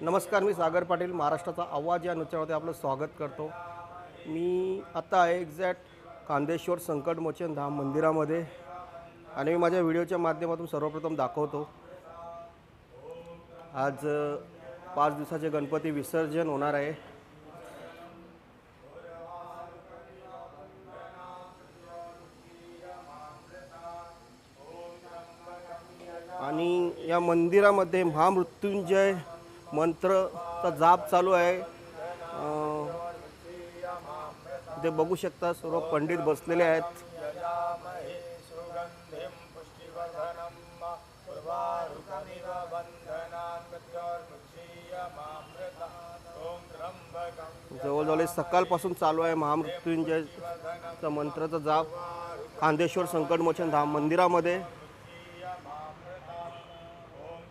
नमस्कार मी सागर पाटील महाराष्ट्राचा आवाज या नृत्यामध्ये आपलं स्वागत करतो. मी आता आहे एक्झॅक्ट कांदेश्वर संकटमोचन धाम मंदिरामध्ये आणि मी माझ्या व्हिडिओच्या माध्यमातून सर्वप्रथम दाखवतो. आज पाच दिवसाचे गणपती विसर्जन होणार आहे. आणि या मंदिरामध्ये महामृत्युंजय मंत्रचा जाप चालू आहे. ते बघू शकता सर्व पंडित बसलेले आहेत. जवळजवळ सकाळपासून चालू आहे महामृत्युंजयचा मंत्राचा जाप. खांदेश्वर संकटमोचन धाम मंदिरामध्ये.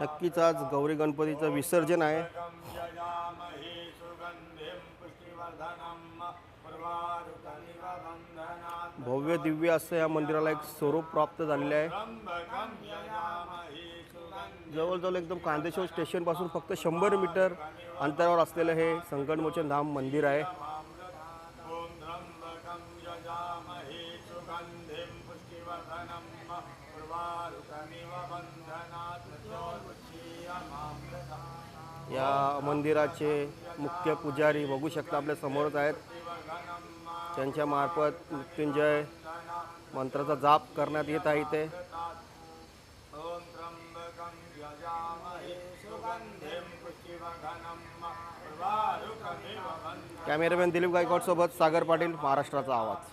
नक्कीच आज गौरी गणपतीचं विसर्जन आहे. भव्य दिव्य असं या मंदिराला एक स्वरूप प्राप्त झालेलं आहे. जवळजवळ एकदम कांदेश्वर स्टेशनपासून फक्त शंभर मीटर अंतरावर असलेलं हे संकटमोचन धाम मंदिर आहे. यजामहे सुगन्धिं पुष्टिवर्धनं बन्धनात् या मंदिराचे मुख्य पुजारी बघू शकता आपल्या समोरच आहेत. त्यांच्या मार्फत मृत्युंजय मंत्राचा जाप करण्यात येत आहे पुष्टिवर्धनं बन्धनात् कॅमेरामॅन दिलीप गायकवाडसोबत सागर पाटील महाराष्ट्राचा आवाज.